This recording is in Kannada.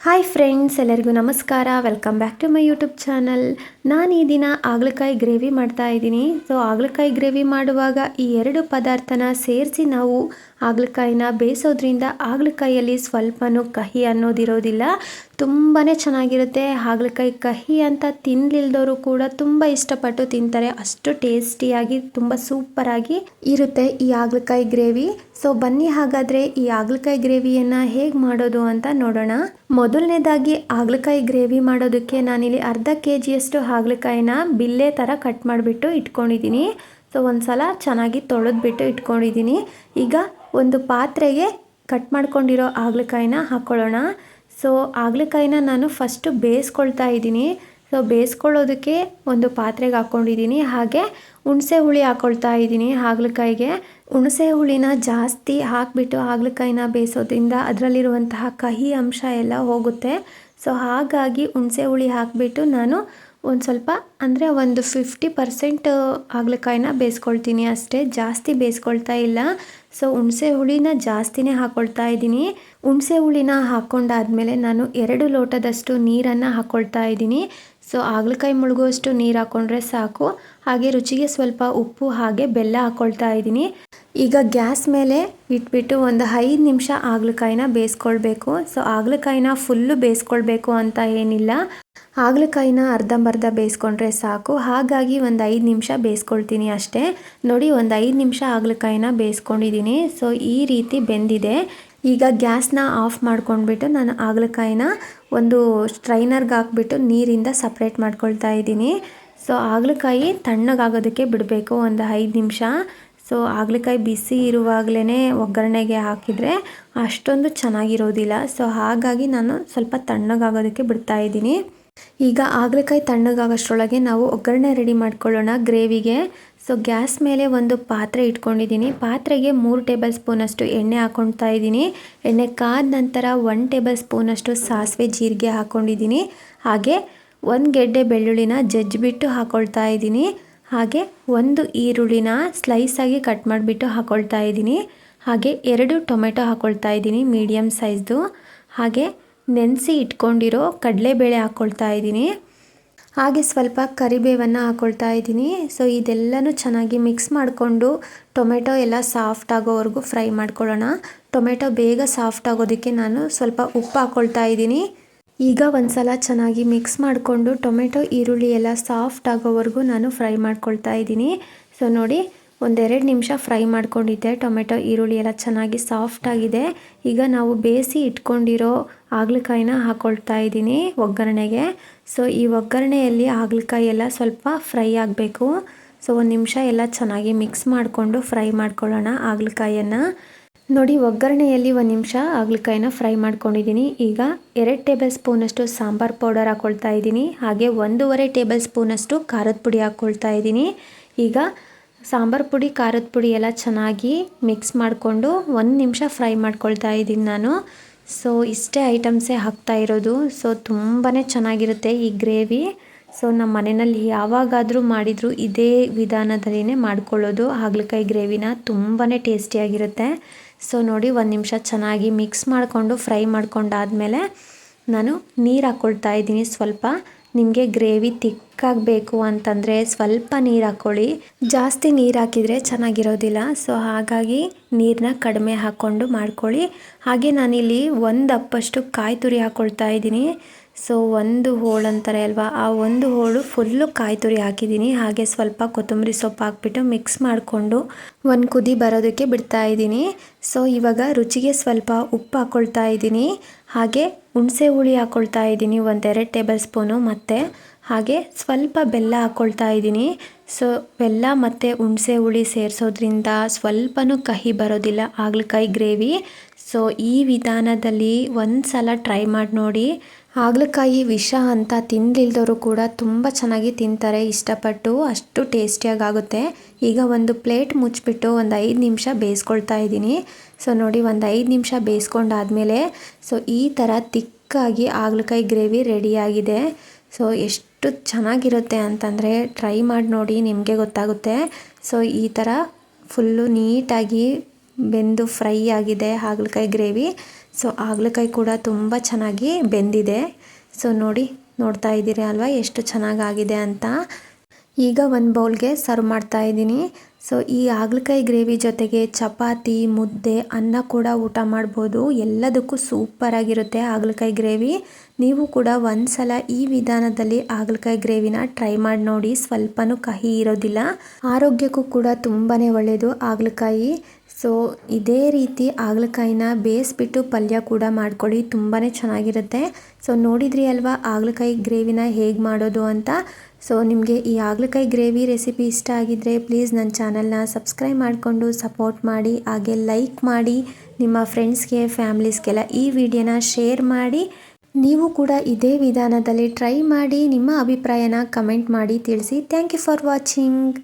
ಹಾಯ್ ಫ್ರೆಂಡ್ಸ್ ಎಲ್ಲರಿಗೂ ನಮಸ್ಕಾರ. Welcome back to my YouTube channel ನಾನು ಈ ದಿನ ಆಗ್ಲಕಾಯಿ ಗ್ರೇವಿ ಮಾಡ್ತಾ ಇದ್ದೀನಿ. ಸೊ ಆಗ್ಲಕಾಯಿ ಗ್ರೇವಿ ಮಾಡುವಾಗ ಈ ಎರಡು ಪದಾರ್ಥನ ಸೇರಿಸಿ ನಾವು ಆಗ್ಲಕಾಯಿನ ಬೇಯಿಸೋದ್ರಿಂದ ಹಾಗಲಕಾಯಿಯಲ್ಲಿ ಸ್ವಲ್ಪನೂ ಕಹಿ ಅನ್ನೋದಿರೋದಿಲ್ಲ. ತುಂಬಾ ಚೆನ್ನಾಗಿರುತ್ತೆ. ಹಾಗಲಕಾಯಿ ಕಹಿ ಅಂತ ತಿನ್ನಲಿಲ್ದವರು ಕೂಡ ತುಂಬ ಇಷ್ಟಪಟ್ಟು ತಿಂತಾರೆ. ಅಷ್ಟು ಟೇಸ್ಟಿಯಾಗಿ, ತುಂಬ ಸೂಪರಾಗಿ ಇರುತ್ತೆ ಈ ಹಾಗಲಕಾಯಿ ಗ್ರೇವಿ. ಸೊ, ಬನ್ನಿ ಹಾಗಾದರೆ ಈ ಹಾಗಲಕಾಯಿ ಗ್ರೇವಿಯನ್ನು ಹೇಗೆ ಮಾಡೋದು ಅಂತ ನೋಡೋಣ. ಮೊದಲನೇದಾಗಿ ಹಾಗಲಕಾಯಿ ಗ್ರೇವಿ ಮಾಡೋದಕ್ಕೆ ನಾನಿಲ್ಲಿ ಅರ್ಧ ಕೆ ಜಿಯಷ್ಟು ಹಾಗಲಕಾಯಿನ ಬಿಲ್ಲೆ ಥರ ಕಟ್ ಮಾಡಿಬಿಟ್ಟು ಇಟ್ಕೊಂಡಿದ್ದೀನಿ. ಸೊ ಒಂದು ಸಲ ಚೆನ್ನಾಗಿ ತೊಳೆದ್ಬಿಟ್ಟು ಇಟ್ಕೊಂಡಿದ್ದೀನಿ. ಈಗ ಒಂದು ಪಾತ್ರೆಗೆ ಕಟ್ ಮಾಡ್ಕೊಂಡಿರೋ ಹಾಗಲಕಾಯಿನ ಹಾಕ್ಕೊಳ್ಳೋಣ ಸೊ ಹಾಗಲಕಾಯಿನ ನಾನು ಫಸ್ಟು ಬೇಯಿಸ್ಕೊಳ್ತಾ ಇದ್ದೀನಿ. ಸೊ ಬೇಯಿಸ್ಕೊಳ್ಳೋದಕ್ಕೆ ಒಂದು ಪಾತ್ರೆಗೆ ಹಾಕ್ಕೊಂಡಿದ್ದೀನಿ ಹಾಗೆ ಹುಣಸೆ ಹುಳಿ ಹಾಕ್ಕೊಳ್ತಾ ಇದ್ದೀನಿ ಹಾಗಲಕಾಯಿಗೆ ಹುಣಸೆ ಹುಳಿನ ಜಾಸ್ತಿ ಹಾಕಿಬಿಟ್ಟು ಹಾಗಲಕಾಯಿನ ಬೇಯಿಸೋದ್ರಿಂದ ಅದರಲ್ಲಿರುವಂತಹ ಕಹಿ ಅಂಶ ಎಲ್ಲ ಹೋಗುತ್ತೆ. ಸೊ ಹಾಗಾಗಿ ಹುಣಸೆ ಹುಳಿ ಹಾಕಿಬಿಟ್ಟು ನಾನು ಒಂದು ಸ್ವಲ್ಪ ಅಂದರೆ ಒಂದು ಫಿಫ್ಟಿ ಪರ್ಸೆಂಟ್ ಹಾಗಲಕಾಯಿನ ಬೇಯಿಸ್ಕೊಳ್ತೀನಿ ಅಷ್ಟೇ. ಜಾಸ್ತಿ ಬೇಯಿಸ್ಕೊಳ್ತಾ ಇಲ್ಲ. ಸೊ ಹುಣಸೆ ಹುಳಿನ ಜಾಸ್ತಿನೇ ಹಾಕ್ಕೊಳ್ತಾ ಇದ್ದೀನಿ. ಹುಣಸೆ ಹುಳಿನ ಹಾಕ್ಕೊಂಡಾದ್ಮೇಲೆ ನಾನು ಎರಡು ಲೋಟದಷ್ಟು ನೀರನ್ನು ಹಾಕ್ಕೊಳ್ತಾ ಇದ್ದೀನಿ. ಸೊ ಹಾಗಲಕಾಯಿ ಮುಳುಗುವಷ್ಟು ನೀರು ಹಾಕ್ಕೊಂಡ್ರೆ ಸಾಕು. ಹಾಗೆ ರುಚಿಗೆ ಸ್ವಲ್ಪ ಉಪ್ಪು, ಹಾಗೆ ಬೆಲ್ಲ ಹಾಕ್ಕೊಳ್ತಾ ಇದ್ದೀನಿ. ಈಗ ಗ್ಯಾಸ್ ಮೇಲೆ ಇಟ್ಬಿಟ್ಟು ಒಂದು ಐದು ನಿಮಿಷ ಹಾಗಲಕಾಯಿನ ಬೇಯಿಸ್ಕೊಳ್ಬೇಕು. ಸೊ ಹಾಗಲಕಾಯಿನ ಫುಲ್ಲು ಬೇಯಿಸ್ಕೊಳ್ಬೇಕು ಅಂತ ಏನಿಲ್ಲ. ಹಾಗಲಕಾಯಿನ ಅರ್ಧಂಬರ್ಧ ಬೇಯಿಸ್ಕೊಂಡ್ರೆ ಸಾಕು. ಹಾಗಾಗಿ ಒಂದು ಐದು ನಿಮಿಷ ಬೇಯಿಸ್ಕೊಳ್ತೀನಿ ಅಷ್ಟೇ. ನೋಡಿ, ಒಂದು ಐದು ನಿಮಿಷ ಹಾಗಲಕಾಯಿನ ಬೇಯಿಸ್ಕೊಂಡಿದ್ದೀನಿ ಸೊ ಈ ರೀತಿ ಬೆಂದಿದೆ. ಈಗ ಗ್ಯಾಸ್ನ ಆಫ್ ಮಾಡ್ಕೊಂಡ್ಬಿಟ್ಟು ನಾನು ಹಾಗಲಕಾಯಿನ ಒಂದು ಸ್ಟ್ರೈನರ್ಗೆ ಹಾಕ್ಬಿಟ್ಟು ನೀರಿಂದ ಸಪ್ರೇಟ್ ಮಾಡ್ಕೊಳ್ತಾ ಇದ್ದೀನಿ. ಸೊ ಹಾಗಲಕಾಯಿ ತಣ್ಣಗಾಗೋದಕ್ಕೆ ಬಿಡಬೇಕು, ಒಂದು ಐದು ನಿಮಿಷ. ಸೊ ಹಾಗಲಕಾಯಿ ಬಿಸಿ ಇರುವಾಗಲೇ ಒಗ್ಗರಣೆಗೆ ಹಾಕಿದರೆ ಅಷ್ಟೊಂದು ಚೆನ್ನಾಗಿರೋದಿಲ್ಲ. ಸೊ ಹಾಗಾಗಿ ನಾನು ಸ್ವಲ್ಪ ತಣ್ಣಗಾಗೋದಕ್ಕೆ ಬಿಡ್ತಾ ಇದ್ದೀನಿ. ಈಗ ಹಾಗಲಕಾಯಿ ತಣ್ಣಗಾಗೋಷ್ಟರೊಳಗೆ ನಾವು ಒಗ್ಗರಣೆ ರೆಡಿ ಮಾಡ್ಕೊಳ್ಳೋಣ ಗ್ರೇವಿಗೆ. ಸೊ ಗ್ಯಾಸ್ ಮೇಲೆ ಒಂದು ಪಾತ್ರೆ ಇಟ್ಕೊಂಡಿದ್ದೀನಿ. ಪಾತ್ರೆಗೆ ಮೂರು ಟೇಬಲ್ ಸ್ಪೂನಷ್ಟು ಎಣ್ಣೆ ಹಾಕ್ಕೊಳ್ತಾ ಇದ್ದೀನಿ. ಎಣ್ಣೆ ಕಾದ ನಂತರ ಒನ್ ಟೇಬಲ್ ಸ್ಪೂನಷ್ಟು ಸಾಸಿವೆ ಜೀರಿಗೆ ಹಾಕ್ಕೊಂಡಿದ್ದೀನಿ ಹಾಗೆ ಒಂದು ಗೆಡ್ಡೆ ಬೆಳ್ಳುಳ್ಳಿನ ಜಜ್ಜಿಬಿಟ್ಟು ಹಾಕ್ಕೊಳ್ತಾ ಇದ್ದೀನಿ. ಹಾಗೆ ಒಂದು ಈರುಳ್ಳಿನ ಸ್ಲೈಸಾಗಿ ಕಟ್ ಮಾಡಿಬಿಟ್ಟು ಹಾಕ್ಕೊಳ್ತಾ ಇದ್ದೀನಿ. ಹಾಗೆ ಎರಡು ಟೊಮೆಟೊ ಹಾಕ್ಕೊಳ್ತಾ ಇದ್ದೀನಿ ಮೀಡಿಯಮ್ ಸೈಜ್ದು ಹಾಗೆ ನೆನೆಸಿ ಇಟ್ಕೊಂಡಿರೋ ಕಡಲೆಬೇಳೆ ಹಾಕ್ಕೊಳ್ತಾ ಇದ್ದೀನಿ. ಹಾಗೆ ಸ್ವಲ್ಪ ಕರಿಬೇವನ್ನು ಹಾಕ್ಕೊಳ್ತಾ ಇದ್ದೀನಿ. ಸೊ ಇದೆಲ್ಲನೂ ಚೆನ್ನಾಗಿ ಮಿಕ್ಸ್ ಮಾಡಿಕೊಂಡು ಟೊಮೆಟೊ ಎಲ್ಲ ಸಾಫ್ಟ್ ಆಗೋವರೆಗೂ ಫ್ರೈ ಮಾಡ್ಕೊಳ್ಳೋಣ. ಟೊಮೆಟೊ ಬೇಗ ಸಾಫ್ಟ್ ಆಗೋದಕ್ಕೆ ನಾನು ಸ್ವಲ್ಪ ಉಪ್ಪು ಹಾಕ್ಕೊಳ್ತಾ ಇದ್ದೀನಿ. ಈಗ ಒಂದು ಸಲ ಚೆನ್ನಾಗಿ ಮಿಕ್ಸ್ ಮಾಡಿಕೊಂಡು ಟೊಮೆಟೊ, ಈರುಳ್ಳಿ ಎಲ್ಲ ಸಾಫ್ಟ್ ಆಗೋವರೆಗೂ ನಾನು ಫ್ರೈ ಮಾಡ್ಕೊಳ್ತಾ ಇದ್ದೀನಿ. ಸೊ ನೋಡಿ ಒಂದೆರಡು ನಿಮಿಷ ಫ್ರೈ ಮಾಡ್ಕೊಂಡಿದ್ದೆ. ಟೊಮೆಟೊ, ಈರುಳ್ಳಿ ಎಲ್ಲ ಚೆನ್ನಾಗಿ ಸಾಫ್ಟ್ ಆಗಿದೆ. ಈಗ ನಾವು ಬೇಯಿಸಿ ಇಟ್ಕೊಂಡಿರೋ ಹಾಗಲಕಾಯಿನ ಹಾಕ್ಕೊಳ್ತಾ ಇದ್ದೀನಿ ಒಗ್ಗರಣೆಗೆ. ಸೊ ಈ ಒಗ್ಗರಣೆಯಲ್ಲಿ ಹಾಗಲಕಾಯಿ ಎಲ್ಲ ಸ್ವಲ್ಪ ಫ್ರೈ ಆಗಬೇಕು. ಸೊ ಒಂದು ನಿಮಿಷ ಎಲ್ಲ ಚೆನ್ನಾಗಿ ಮಿಕ್ಸ್ ಮಾಡಿಕೊಂಡು ಫ್ರೈ ಮಾಡ್ಕೊಳ್ಳೋಣ ಹಾಗಲಕಾಯಿಯನ್ನು. ನೋಡಿ, ಒಗ್ಗರಣೆಯಲ್ಲಿ ಒಂದು ನಿಮಿಷ ಹಾಗಲಕಾಯಿನ ಫ್ರೈ ಮಾಡ್ಕೊಂಡಿದ್ದೀನಿ. ಈಗ ಎರಡು ಟೇಬಲ್ ಸ್ಪೂನಷ್ಟು ಸಾಂಬಾರು ಪೌಡರ್ ಹಾಕ್ಕೊಳ್ತಾ ಇದ್ದೀನಿ. ಹಾಗೆ ಒಂದೂವರೆ ಟೇಬಲ್ ಸ್ಪೂನಷ್ಟು ಖಾರದ ಪುಡಿ ಹಾಕ್ಕೊಳ್ತಾ ಇದ್ದೀನಿ. ಈಗ ಸಾಂಬಾರು ಪುಡಿ, ಖಾರದ ಪುಡಿ ಎಲ್ಲ ಚೆನ್ನಾಗಿ ಮಿಕ್ಸ್ ಮಾಡಿಕೊಂಡು ಒಂದು ನಿಮಿಷ ಫ್ರೈ ಮಾಡ್ಕೊಳ್ತಾ ಇದ್ದೀನಿ ನಾನು. ಸೊ ಇಷ್ಟೇ ಐಟಮ್ಸೇ ಹಾಕ್ತಾ ಇರೋದು. ಸೊ ತುಂಬಾ ಚೆನ್ನಾಗಿರುತ್ತೆ ಈ ಗ್ರೇವಿ ಸೊ ನಮ್ಮ ಮನೆಯಲ್ಲಿ ಯಾವಾಗಾದರೂ ಮಾಡಿದರೂ ಇದೇ ವಿಧಾನದಲ್ಲಿನೇ ಮಾಡ್ಕೊಳ್ಳೋದು. ಹಾಗಲಕಾಯಿ ಗ್ರೇವಿನ ತುಂಬಾ ಟೇಸ್ಟಿಯಾಗಿರುತ್ತೆ ಸೊ ನೋಡಿ ಒಂದು ನಿಮಿಷ ಚೆನ್ನಾಗಿ ಮಿಕ್ಸ್ ಮಾಡಿಕೊಂಡು ಫ್ರೈ ಮಾಡ್ಕೊಂಡಾದಮೇಲೆ ನಾನು ನೀರು ಹಾಕ್ಕೊಳ್ತಾ ಇದ್ದೀನಿ ಸ್ವಲ್ಪ. ನಿಮಗೆ ಗ್ರೇವಿ ತಿಕ್ಕಾಗಬೇಕು ಅಂತಂದರೆ ಸ್ವಲ್ಪ ನೀರು ಹಾಕ್ಕೊಳ್ಳಿ ಜಾಸ್ತಿ ನೀರು ಹಾಕಿದರೆ ಚೆನ್ನಾಗಿರೋದಿಲ್ಲ. ಸೊ ಹಾಗಾಗಿ ನೀರನ್ನ ಕಡಿಮೆ ಹಾಕ್ಕೊಂಡು ಮಾಡ್ಕೊಳ್ಳಿ. ಹಾಗೆ ನಾನಿಲ್ಲಿ ಒಂದು ಅಪ್ಪಷ್ಟು ಕಾಯಿ ತುರಿ ಹಾಕ್ಕೊಳ್ತಾ ಇದ್ದೀನಿ. ಸೊ ಒಂದು ಹೋಳು ಅಂತಾರೆ ಅಲ್ವಾ? ಆ ಒಂದು ಹೋಳು ಫುಲ್ಲು ಕಾಯಿ ತುರಿ ಹಾಕಿದ್ದೀನಿ. ಹಾಗೆ ಸ್ವಲ್ಪ ಕೊತ್ತಂಬರಿ ಸೊಪ್ಪು ಹಾಕ್ಬಿಟ್ಟು ಮಿಕ್ಸ್ ಮಾಡಿಕೊಂಡು ಒಂದು ಕುದಿ ಬರೋದಕ್ಕೆ ಬಿಡ್ತಾ ಇದ್ದೀನಿ. ಸೊ ಇವಾಗ ರುಚಿಗೆ ಸ್ವಲ್ಪ ಉಪ್ಪು ಹಾಕ್ಕೊಳ್ತಾ ಇದ್ದೀನಿ. ಹಾಗೆ ಹುಣಸೆ ಹುಳಿ ಹಾಕ್ಕೊಳ್ತಾ ಇದ್ದೀನಿ, ಒಂದೆರಡು ಟೇಬಲ್ ಸ್ಪೂನು ಮತ್ತು ಹಾಗೆ ಸ್ವಲ್ಪ ಬೆಲ್ಲ ಹಾಕ್ಕೊಳ್ತಾ ಇದ್ದೀನಿ. ಸೊ, ಬೆಲ್ಲ ಮತ್ತು ಹುಣಸೆ ಹುಳಿ ಸೇರಿಸೋದ್ರಿಂದ ಸ್ವಲ್ಪನೂ ಕಹಿ ಬರೋದಿಲ್ಲ ಹಾಗಲಕಾಯಿ ಗ್ರೇವಿ. ಸೊ, ಈ ವಿಧಾನದಲ್ಲಿ ಒಂದು ಸಲ ಟ್ರೈ ಮಾಡಿ ನೋಡಿ ಹಾಗಲಕಾಯಿ ವಿಷ ಅಂತ ತಿನ್ನಲಿಲ್ದವರು ಕೂಡ ತುಂಬ ಚೆನ್ನಾಗಿ ತಿಂತಾರೆ, ಇಷ್ಟಪಟ್ಟು ಅಷ್ಟು ಟೇಸ್ಟಿಯಾಗಿ ಆಗುತ್ತೆ ಈಗ ಒಂದು ಪ್ಲೇಟ್ ಮುಚ್ಚಿಬಿಟ್ಟು ಒಂದು ಐದು ನಿಮಿಷ ಬೇಯಿಸ್ಕೊಳ್ತಾ ಇದ್ದೀನಿ. ಸೊ ನೋಡಿ, ಒಂದು ಐದು ನಿಮಿಷ ಬೇಯಿಸ್ಕೊಂಡಾದಮೇಲೆ, ಸೊ ಈ ಥರ ತಿಕ್ಕಾಗಿ ಹಾಗಲಕಾಯಿ ಗ್ರೇವಿ ರೆಡಿಯಾಗಿದೆ. ಸೊ ಎಷ್ಟು ಚೆನ್ನಾಗಿರುತ್ತೆ ಅಂತಂದರೆ ಟ್ರೈ ಮಾಡಿ ನೋಡಿ, ನಿಮಗೆ ಗೊತ್ತಾಗುತ್ತೆ. ಸೊ ಈ ಥರ ಫುಲ್ಲು ನೀಟಾಗಿ ಬೆಂದು ಫ್ರೈ ಆಗಿದೆ ಹಾಗಲಕಾಯಿ ಗ್ರೇವಿ. ಸೊ ಹಾಗಲಕಾಯಿ ಕೂಡ ತುಂಬ ಚೆನ್ನಾಗಿ ಬೆಂದಿದೆ. ಸೊ ನೋಡಿ, ನೋಡ್ತಾ ಇದ್ದೀರಿ ಅಲ್ವಾ ಎಷ್ಟು ಚೆನ್ನಾಗಾಗಿದೆ ಅಂತ? ಈಗ ಒಂದು ಬೌಲ್ಗೆ ಸರ್ವ್ ಮಾಡ್ತಾ ಇದ್ದೀನಿ. ಸೊ ಈ ಹಾಗಲಕಾಯಿ ಗ್ರೇವಿ ಜೊತೆಗೆ ಚಪಾತಿ, ಮುದ್ದೆ, ಅನ್ನ ಕೂಡ ಊಟ ಮಾಡ್ಬೋದು. ಎಲ್ಲದಕ್ಕೂ ಸೂಪರಾಗಿರುತ್ತೆ ಹಾಗಲಕಾಯಿ ಗ್ರೇವಿ. ನೀವು ಕೂಡ ಒಂದು ಸಲ ಈ ವಿಧಾನದಲ್ಲಿ ಹಾಗಲಕಾಯಿ ಗ್ರೇವಿನ ಟ್ರೈ ಮಾಡಿ ನೋಡಿ. ಸ್ವಲ್ಪನೂ ಕಹಿ ಇರೋದಿಲ್ಲ. ಆರೋಗ್ಯಕ್ಕೂ ಕೂಡ ತುಂಬಾ ಒಳ್ಳೆಯದು ಹಾಗಲಕಾಯಿ ಸೊ ಇದೇ ರೀತಿ ಹಾಗಲಕಾಯಿನ ಬೇಯಿಸ್ಬಿಟ್ಟು ಪಲ್ಯ ಕೂಡ ಮಾಡ್ಕೊಳ್ಳಿ. ತುಂಬಾ ಚೆನ್ನಾಗಿರುತ್ತೆ. ಸೊ ನೋಡಿದ್ರಿ ಅಲ್ವಾ ಹಾಗಲಕಾಯಿ ಗ್ರೇವಿನ ಹೇಗೆ ಮಾಡೋದು ಅಂತ? ಸೊ ನಿಮಗೆ ಈ ಹಾಗಲಕಾಯಿ ಗ್ರೇವಿ ರೆಸಿಪಿ ಇಷ್ಟ ಆಗಿದ್ದರೆ ಪ್ಲೀಸ್ ನನ್ನ ಚಾನಲ್ನ ಸಬ್ಸ್ಕ್ರೈಬ್ ಮಾಡಿಕೊಂಡು ಸಪೋರ್ಟ್ ಮಾಡಿ, ಹಾಗೆ ಲೈಕ್ ಮಾಡಿ, ನಿಮ್ಮ ಫ್ರೆಂಡ್ಸ್ಗೆ, ಫ್ಯಾಮ್ಲೀಸ್ಗೆಲ್ಲ ಈ ವಿಡಿಯೋನ ಶೇರ್ ಮಾಡಿ. ನೀವು ಕೂಡ ಇದೇ ವಿಧಾನದಲ್ಲಿ ಟ್ರೈ ಮಾಡಿ, ನಿಮ್ಮ ಅಭಿಪ್ರಾಯನ ಕಮೆಂಟ್ ಮಾಡಿ ತಿಳಿಸಿ. Thank you for watching